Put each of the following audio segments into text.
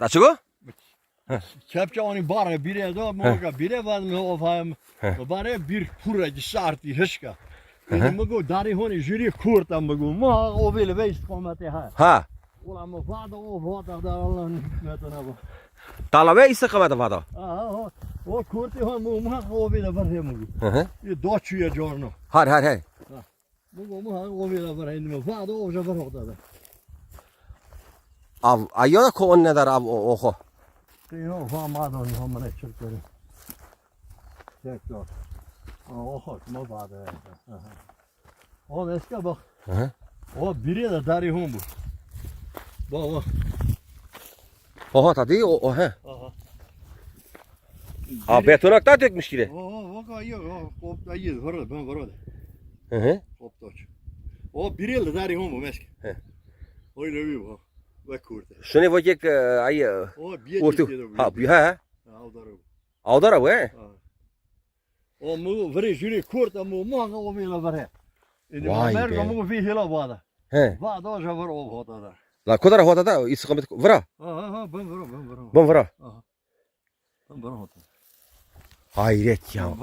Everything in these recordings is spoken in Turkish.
Daçıgo? Kepçe onu bare bire do moga bire var mı o fam. Bare bir kura di sarti hışka. Dedim bu dari honi jüri kurta mı bu ma o vele veist komate ha. Ha. Ulan mı vada o vada da Allah'ın hikmetine bak. Talave istikamete vado. Aha o kurti hon mu ma o vele var hem bu. Hı hı. Doçuya giorno. Har har har. Bu mu ha o vele var hem vada o ja var orada da. Av ayona ko on ne dar av oho. Kıyım fam adon hamre çırpları. Tekrar. O hoş mu vada. O eski bak. Hı. O biri de dari hon bu. Bak bak. Oho tadı o o he. Aha. Ha betonakta dökmüş gibi. O bak ayı o kopta ayı var ben var orada. Hı hı. Kopta. O biri de dari hon bu mesk. He. Öyle bir bu. Ve kurte. Şunu vajek ay O bir ortu. ciddi de bu. Ha bu he. Avdarı bu. Avdara bu he. Ha. O mu vre jüri kurta mu mu o he. Idi Vay be. mu fi hila vada. He. Vada o ja var o vada da. La kodara hoda da istikamet vra. Aha ha ben var ben var. Bon vra. Ben var hoda. Hayret ya.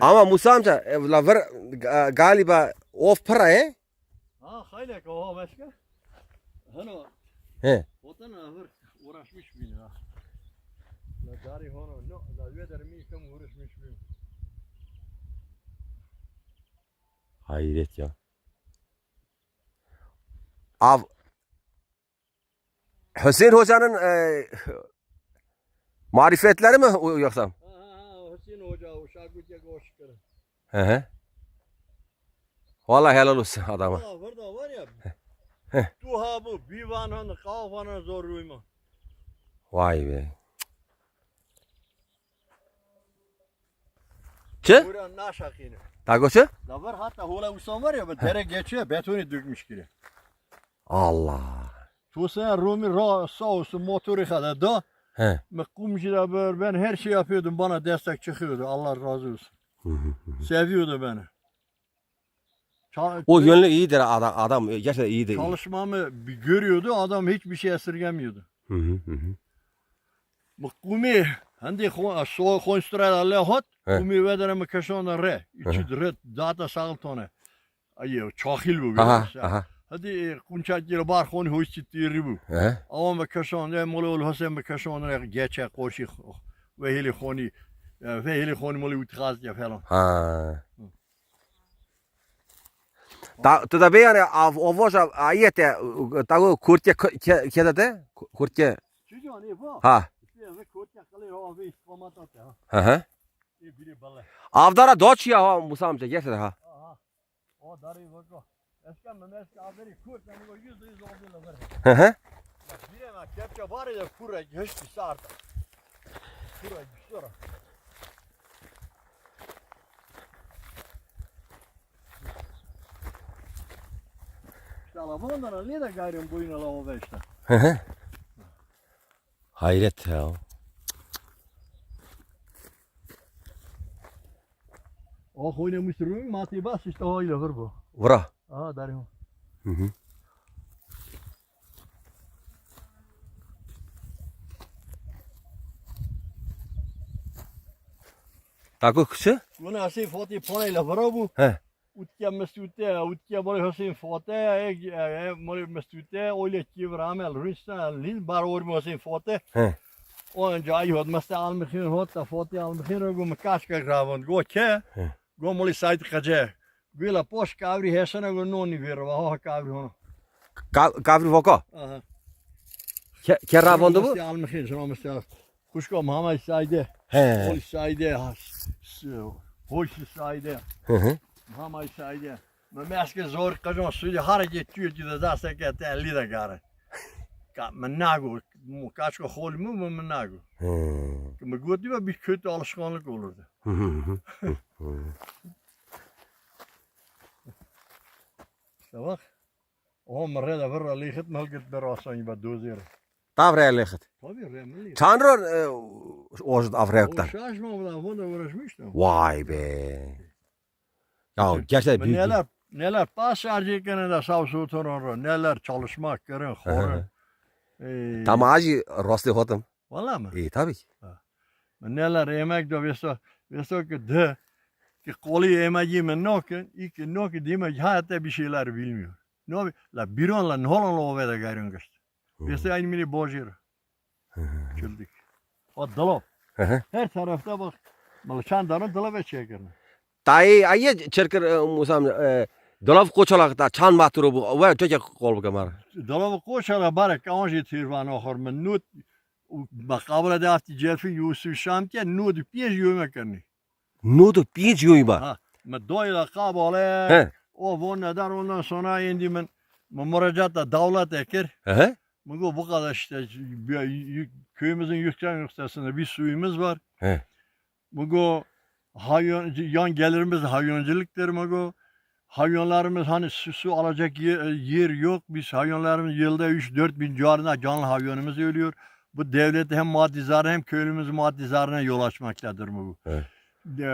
Ama Musa amca e, la vr galiba of para he. Ha hayla ko o başka. Hani He. Otan ahır uğraşmış beni ha. La dari hono no la veder mi kam uğraşmış beni. Hayret ya. Av Hüseyin Hoca'nın e, marifetleri mi yoksa? Ha ha Hüseyin Hoca o şarkıcı hoş kere. Hı hı. Vallahi helal olsun adama. Burada var ya. Heh. Tu ha bu bivanın kafanın zor uyma. Vay be. Çı? Buraya naşakini. Dagoçu? Da var hatta hula usan var ya bu dere geçiyor betonu dökmüş gibi. Allah. Tu sen Rumi ra sausu motoru kadar da He. Mekumcu da böyle ben her şey yapıyordum bana destek çıkıyordu Allah razı olsun. Seviyordu beni. Çal- O yönlü iyidir adam, adam gerçekten iyidir. Çalışmamı bir görüyordu adam hiçbir şey esirgemiyordu. Hı hı hı hı. Kumi handi so konstruera lehot He. kumi vedere me kaşona re. İçi re data sağıl tone. Ayı çahil bu. Aha görüyorsun. aha. Hadi kunçak gir bar koni hoşçit diri bu. He. Ama me kaşona molo ol hasen me kaşona re geçe koşi ve heli koni ve heli koni molo utraz ya falan. Ha. Da to da bejane a o voža a jete tako kurtje kjedate? Kurtje. Çünkü hani bu. Ha. Ve kurtya kalır o ve iskomatat ya. Hı hı. Avdara doç ya ha Musa amca gerçekten ha. Aha. O darı bak. Eskiden ben eski haberi kurt yani bu yüzde yüz olduğunu var. Hı hı. Bilemem kepçe var ya kura bir sardı. Kura bir sonra. İşte alabanlara niye de gayrım boyuna la o işte. Hı hı. Hayret ya. O oynamış durmuyor mati bas işte o öyle var bu. Vura. Aha darım. Hı hı. Tako kışı? Bunu assim foti paneyle var bu. He. Utke mestute, utke böyle hasin fote, e böyle mestute, öyle ki ramel rüsten, lin bar or mu hasin fote. Onca ay hod mest almıkhin hod da fote almıkhin rogu makaşka gravan go ke. He. Go moli sait kaje. Gula poş kavri hesana go noni ver va ha kavri hono. Gavri voko. Aha. Kerra bondu bu? Almıkhin şuna mest Kuşko mama sayde. He. Ol sayde. Hoş sayde. Hı hı. Mama sayde. Men meske zor kajon sudi hareket tüyücü de dasta ke telli de gare. Ka men nagu mu kaçko hol mu mu men nagu. Goed die bir kötü alışkanlık olurdu. İşte bak. O merre verra liget melket berasan yiba dozer. Tavraya lekit. Tabii remli. Tanrı oğuz O avrayaktar. şaşma bu da uğraşmıştım. Vay be. Ya gerçekten büyük. neler neler pasajı gene de sağ soğutan neler çalışmak gene hı. horu. Ey, Tamaji rostli hotum. Valla mı? İyi tabii ki. Neler yemek de veso veso ki de ki kolu yemek yeme noken iki noki demek hayatta bir şeyler bilmiyor. No la bironla nolan o veda gayrın gast. Veso aynı mili bojir. Çıldık. O hı. Her tarafta bak. Mal çandanın dolaba çekerim. Tay aye çirkir e, musam e, dolav koçalak ta çan maturu bu ve çocuk kolbu kamar. Dolav koçala barek anji tirvan ahar men nut makabla da afti celfi Yusuf Şamtiye nudu piyaj yövme kerni. Nudu piyaj yövme. Ha. Me doyla kabale. O von neden ondan sonra indi men müracaatla davlat ekir. He. Mugo bu kadar işte köyümüzün yüklen noktasında bir suyumuz var. He. Mugo hayvan yan gelirimiz hayvancılıktır mugo. Hayvanlarımız hani su, su alacak yer, yer yok. Biz hayvanlarımız yılda 3-4 bin civarında canlı hayvanımız ölüyor. Bu devlet hem maddi zarar hem köylümüz maddi zararına yol açmaktadır bu. Evet.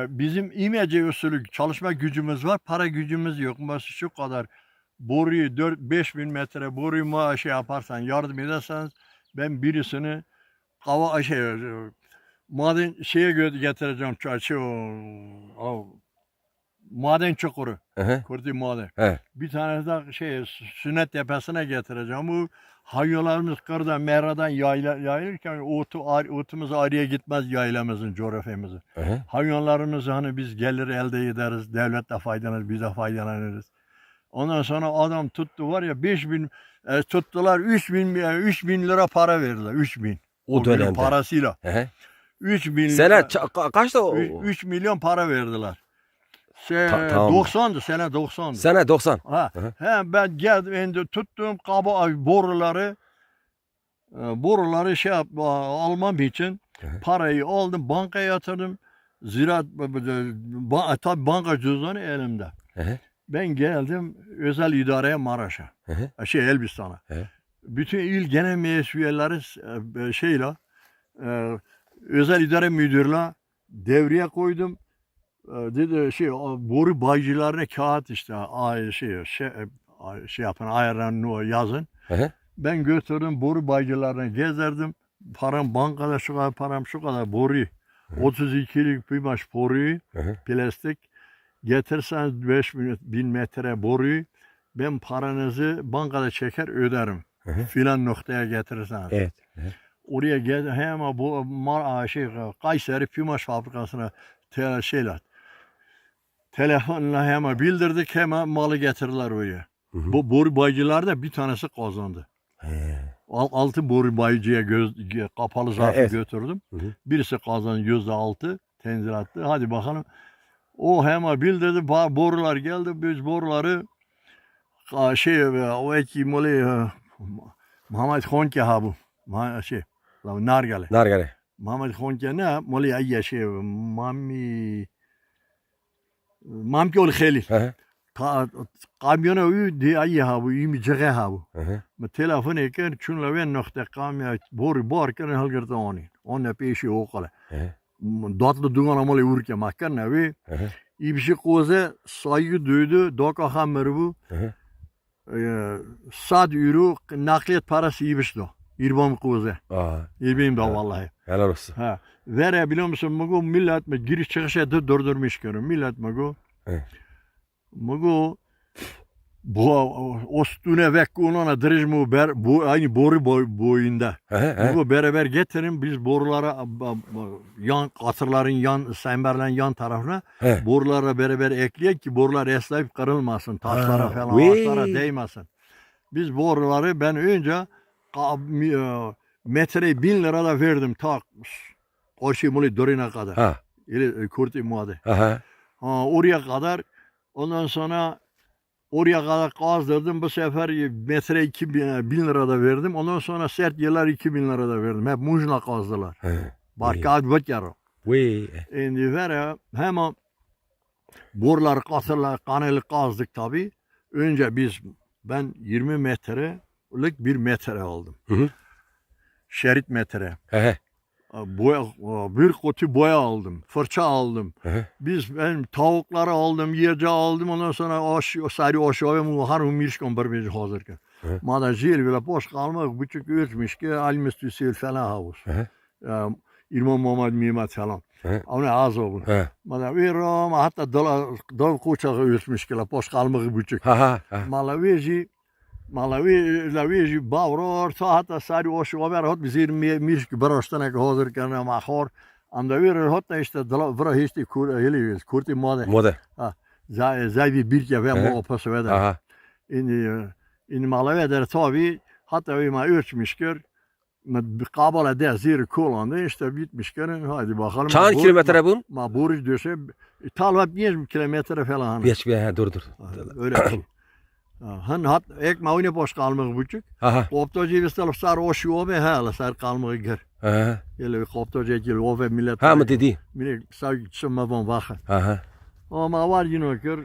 Bizim imece usulü çalışma gücümüz var, para gücümüz yok. Mesela şu kadar boruyu 4-5 bin metre boruyu ma şey yaparsan yardım ederseniz ben birisini kava şey maden şeye gö- getireceğim şu şey, o, o, maden çukuru hı. kurdi maden. He. Bir tane de şey sünnet tepesine getireceğim. Bu hayvanlarımız kırda meradan yayla, yayılırken otu, otumuz araya gitmez yaylamızın, coğrafyamızın. Hayvanlarımızı hani biz gelir elde ederiz, devlet de faydalanır, biz de faydalanırız. Ondan sonra adam tuttu var ya 5 bin e, tuttular 3 bin, 3 bin lira para verdiler. 3 bin. O günün dönemde. parasıyla. Hı. 3 bin Sene ça- kaçta o? 3 milyon para verdiler. Se, Ta- tamam. 90'dı sene 90'dı. Sene 90. Ha, hı. he, ben geldim indi tuttum kaba ay, boruları e, boruları şey yap, a- almam için parayı aldım bankaya yatırdım. Ziraat ba, tabi banka cüzdanı elimde. Hı. Ben geldim özel idareye Maraş'a. Şey Elbistan'a. Bütün il genel meclis üyeleri e, şeyle e, özel idare müdürle devreye koydum. E, dedi şey boru baycılarına kağıt işte ay şey şey, şey yapın ayarlan o yazın. Hı. Ben götürdüm boru baycılarına gezerdim. Param bankada şu kadar param şu kadar boru. 32'lik bir baş boruyu hı. plastik getirseniz 5 bin, metre boruyu ben paranızı bankada çeker öderim. Hı hı. Filan noktaya getirirseniz. Evet. Oraya gel hemen bu Mar şey Kayseri Pimaş fabrikasına te, şeyler telefonla hemen bildirdik hemen malı getirdiler oraya. Hı hı. Bu boru baycılarda bir tanesi kazandı. He. Al- Altı boru baycıya göz, kapalı zarfı evet. götürdüm. Hı hı. Birisi kazandı yüzde altı tenzil attı. Hadi bakalım. O hemen bildirdi. Borular geldi. Biz boruları şey e, o eki moli e, Muhammed Khonke ha bu. Şey, Nargale. Nargale. Muhammed Khonke ne? Moli ayya şey Mami Mamki ol Khalil. Hı hı. Ka- Kamyona uyu di ayya ha bu. İyi mi cege ha bu. Men telefon eker çun la ven nokta kamya boru bar kan halgirta oni. Onna peşi okala. Hı hı. Datlı dugan amalı urke makkan nevi. Hı hı. İbişi koze saygı duydu. Doka hammer bu. Ee, Sad euro nakliyat parası ibiş do. İrbam koze. Aa, da Evet. vallahi. helal olsun. Ha. Vere biliyor musun mugu millet mi giriş çıkış edip durdurmuş görün. Millet mugu. Evet. Mugu bu ostune vekku ona drijmu ber bu aynı boru boy, boyunda. Bu beraber getirin biz borulara yan katırların yan semberlerin yan tarafına He. borulara beraber ekleyek ki borular eslayıp kırılmasın. Taşlara falan ağaçlara değmesin. Biz boruları ben önce mi- metre bin lira da verdim ta Oşimuli Dorina kadar. Ha. İli e. Hı hı. Ha, oraya kadar ondan sonra oraya kadar kazdırdım. Bu sefer metre iki bin, bin lira da verdim. Ondan sonra sert yerler iki bin lira da verdim. Hep mujna kazdılar. Barka böt yarı. Şimdi vere hemen borular katırlar kaneli kazdık tabi. Önce biz ben 20 metrelik bir metre aldım. Hı hı. Şerit metre. Hı. Boya, bir kutu boya aldım. Fırça aldım. Hı. Biz ben tavukları aldım, yiyeceği aldım. Ondan sonra aş, sari aşağıya mu har mirşkan bir bir hazır ki. Hı. Ma da zil bile boş kalmak buçuk ölçmüş ki almüstü sil falan havuz. İmam Muhammed Mimat falan. Ona az oldu. He. Ma da verim hatta dola dol kuçağı ölçmüş ki la boş kalmak buçuk. Ha ha. Ha. Malaveji Malawi Laveji Bavror ta hatta sari o şu haber hot bizir mirş ki barostana ki hazır kana mahor am da ver hot da işte dala vra histi kur heli kurti mode Moda. zay zay bir bir ya Hı. ve mo pas ve da Aha. in in Malawi der tabi hatta vi ma ölçmüş kör med kabala der zir kullandı işte bitmiş körün hadi bakalım Bu- kilometre bun? ma buriş döşe talva 1 kilometre falan Beş bir ha dur dur. öyle Han hat ek ma oyne boş kalmak buçuk Aha. Koptocu vistal sar o şu obe hala sar kalmaya gir. Ha. Yele koptocu gel obe millet. Ha mı dedi? Millet sağ çıma von vaxa. Aha. Ama var yine gör.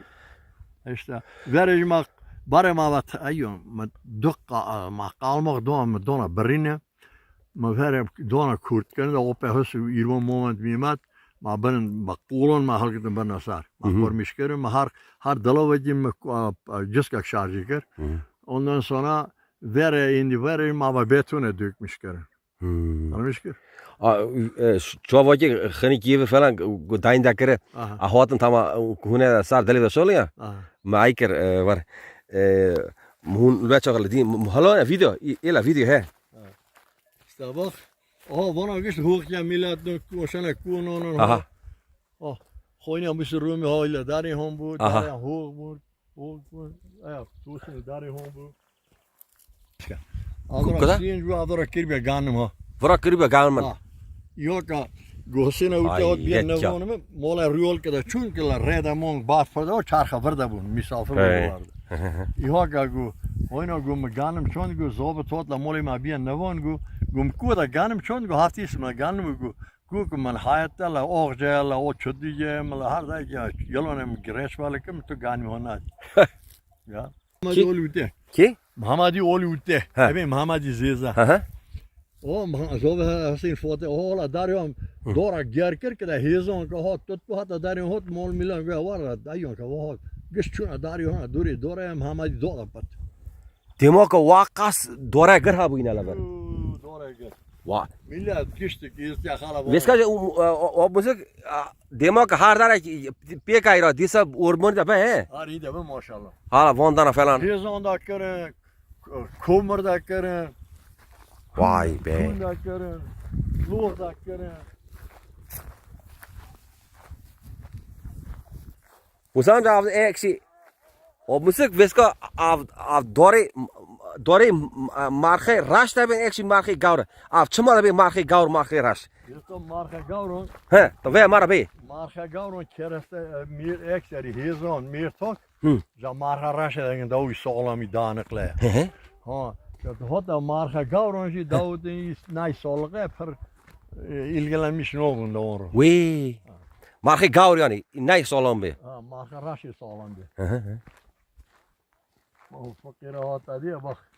İşte verici mak bare ma vat ayo ma dukka ma kalmak don ma dona berine. Ma vere dona kurt kan da ope hus irmo moment mimat. Ma ben ma kulon ma halketen ben sar. Ma Mhm. kormuş kerim ma har har dalavacım ma jiska şarjı ker. Hı. Ondan sonra vere indi vere ma betone dökmüş kerim. Hmm. Anlamış ki? Çovacı hani gibi falan dayin dakere. Aha. A hotan tama hune sar deli sol ya. Ma iker var. Hun veç ağlı değil. Hala video. Ela video he. İşte bak. Aha bana güç hukya millet koşana kunon. Aha. Oh. Khoyna bir rumi hayla dari hom bu. Aha. Dari huk bu. Huk bu. Aya tusun dari hom bu. kadar? Adora sin ju adora kirbe ganım ha. Vara galman. Ha. Yok ha. Gosina ute Ay, ot bir ne vonum. Mola rüol kada çünkü la reda mong bas for o çarxa verda bu misafir vardı. Yok ha gu. Oyna gu ganım çon gu zobe totla moli ma bir ne von gu. Gum kuda ganım çon gu haftis ma ganım gu. Gu gu man hayatta la orja la o çödüye la har da ya yalonem greş balıkım tu ganım ona. Ya. Muhammed oğlu ute. Ki? Muhammedi oğlu ute. Ha. Evet Muhammedi Zeza. Aha. O ma zo hasin foto o la dario dora gerker ke da hezon ko hot tot po hata dario hot mol milan ge var da yon ka hot gestuna dario ha duri dora em hamadi dora pat Demak vakas dora gır ha bu inala ver. dora ge Va. millet geçtik iz ya hala Veska o müzik demak har dara pek ayra disa orman da be. Hari de be maşallah. Hala vondana falan. Hezon da kere kumur da kere Vay be. kun da kere lur da kere Musan av eksi. O müzik veska av av dore dore marche rash da ben eksi marche gaur. Av çmal be marche gaur marche rash. Yesto marka gauron He, to ve mara be. marka gauron kereste mir ekseri hezon mir tok Hı. Ja marka rashe da u solami he. Ha, dat had da marga gauronji da is nay solge per ilgilenmiş ne oldu doğru. We. Marche gaur yani. Nay solom be. Ha, marga rashe solandı. Hı hı. O fakir hat diye bak.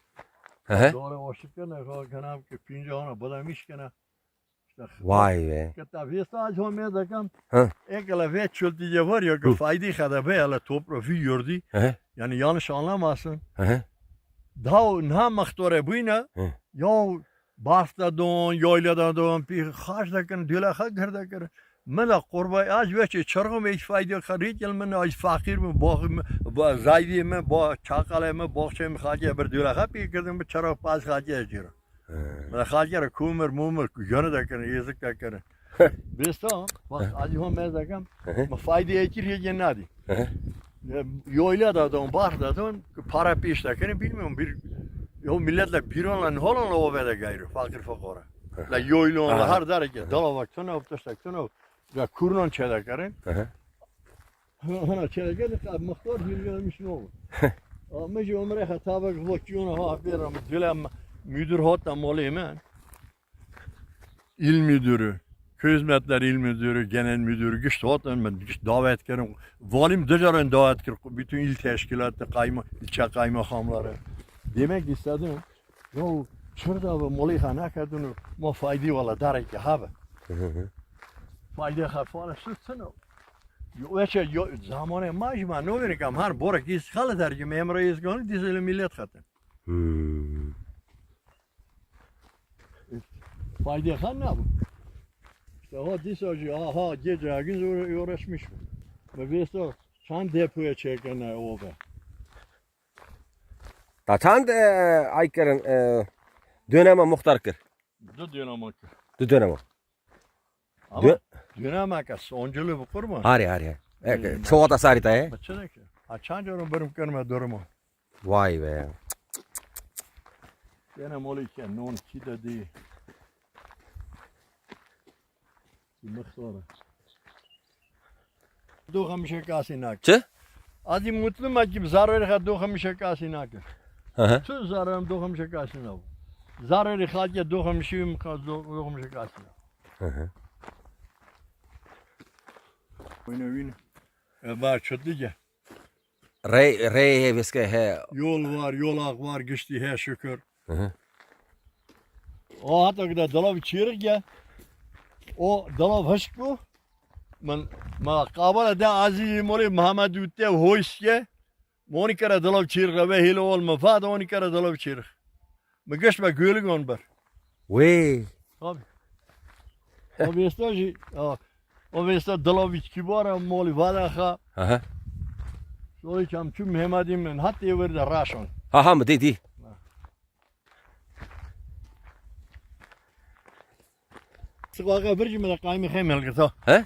Hı. Doğru o şıkkına o kanam ki pincana badamış kana. İşte Vay be. Kata vesta jo me da kan. Hı. Ekele vet çöltü diye var ya ki faydi kada be ala topra füyordu. Hı hı. Yani yanlış anlamasın. Hı hı. Da na mahtore buyna. Hı. Ya barfta don, yaylada don, pi khaş da kan من قربای از وچه چرا می فایده خرید یل من از فقیر من با با زایدی من با چاقل من باخچه می خاجه بر دوله خب کردم به چرا پاس خاجه اجیرا من خاجه را کومر مومر جان دکنه یزک دکنه بیستا bak از هم مزدکم ما فایده اکیر یه ندی yoyla da don, bar da don, para peştekini bilmiyorum. Bir, yo milletle bir olan holan o vede gayrı, fakir fakora. La yoyla onlar her derece, dala vaktan avtaştaktan avtaştaktan ya karen. Hı hı. Hana çeda karen ka muhtar bilmemiş ne olur. Ji umre hata bak vakiyona ha bir ama dilam müdür hatta mali men. İl müdürü, köy il müdürü, genel müdürü güç hatta ben güç davet kerim. Valim döcaren davet kir bütün il teşkilatı kayma, ilçe kaymakamları. Demek istedim. Yo şurada bu mali hana kadını ma faydi valla darek habe. Hı veçe yo zamanı majma ne olur ki her bora ki skalı der ki memra iz gönül dizeli millet hatın. Hmm. Fayda kan ne bu? İşte o disajı aha gece gün uğraşmış. Ve biz de çan depoya çeken o be. Ta çand e, aykarın e, döneme muhtar kır. Du dönemek. Du döneme. Ama dönemek sonunculu bu kurma. Hari hari. E, çoğu da sarita he. Bacana ki. Ha çancarım benim körme durumu. Vay be. Gene molike non kida di. Ki mıhsara. Do hamishe kasinak. Çı? Adi mutlu ma ki zararı ha do hamishe kasinak. Hı hı. Tüm zararım do hamishe kasinak. Zararı halya do hamishe mi kaz do do hamishe kasinak. Hı hı. Oyna oyna. E var çötlüce. Rey rey he viske he. Yol var, yolak var, geçti her şükür. Hı hı. O hatta kadar dolap çığırık ya. O dolap hışk bu. Man ma qabala da aziz moli Muhammed Ütte hoş ya. Moni kara dolap çığırık ve hile olma. Fada oni kara dolap çığırık. Ma göç ma gölük on bar. Wey. Abi. O ha. Hı hı. Soy çam tüm Mehmet'imin hatta everde raşon. Ha ha mı di di. Sıkıca bir cümle kaymi hemel gita. He?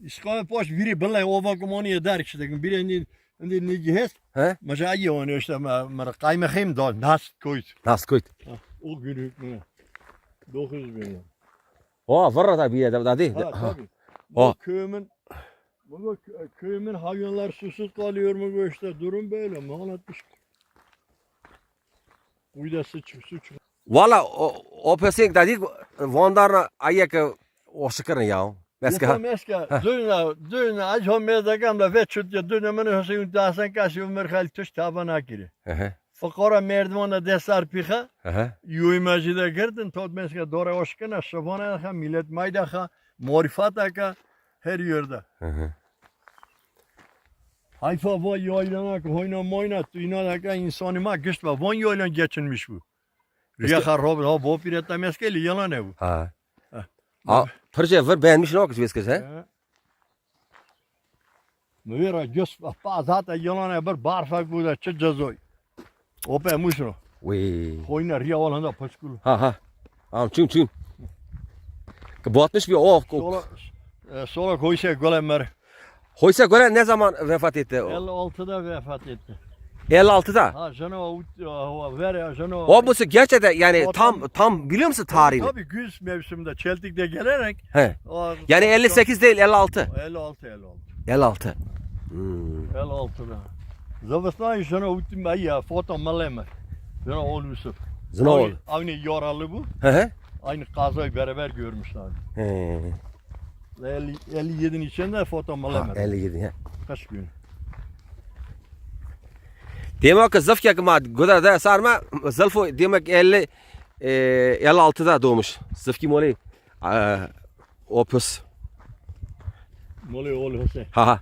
İskame poş biri billa ova komoni der işte biri indi indi ni gehes. He? Ma ja onu işte ma ma kaymi hem da nas koyt. Nas koyt. O günü ne? 900 bin. O varra bir yerde da di. Ha tabii. O. Bu köyümün bu kö- köyümün hayvanlar susuz kalıyor mu bu işte durum böyle mi anlatmış. Uyda sıç suç. Valla o o di vondarna ayak o sıkırın ya. Veske ha. Meska döna döna az ho mezagam da ve çut ya döna men Hüseyin dasan kaşı ömür hal tuş tabana giri. Fakora merdivana desar piha hı. Yuyumacıda girdin tot meska dora oşkana şabana ha millet mayda ha marifata ka her yerde. Hı hı. Hayfa va yaylanak hoyna moyna tuyna da ka insani ma güçlü van yaylan geçinmiş bu. Riya rob ha bu piretta meskeli yalan ev. Ha. Ha. Ha. Proje var beğenmiş ne okuz veske he? Mevera göz pa zata yalan ev bir barfa bu da çı cazoy. Ope muşro. Wey. Hoyna riya olan da paskulu. Ha ha. Am çüm çüm. Kapatmış bir o. Sola e, sola koysa golemer. Hoysa göre ne zaman vefat etti? O? 56'da vefat etti. 56'da. Ha Cenova o ver Cenova. O musu gerçekten yani O tam tam- biliyor musun tarihini? Tabii güz mevsiminde Çeltik'te gelerek He. o, Yani 58 değil 56. 56 56. 56. Hmm. 56'da. Zavastan Cenova uttum ayya foto maleme. Cenova oğlu Yusuf. Zına ol. Aynı- yaralı bu. Hı hı. Aynı kazayı beraber görmüşler. He. 50, 57'nin içinde foto Ha, maleme. 57 he. Kaç gün? Demek ki zıf yakıma göder de sarma zılfı demek 50 e, 56'da doğmuş. Zıf kim oluyor? E, o püs. Moli oğlu Hüseyin. Ha ha.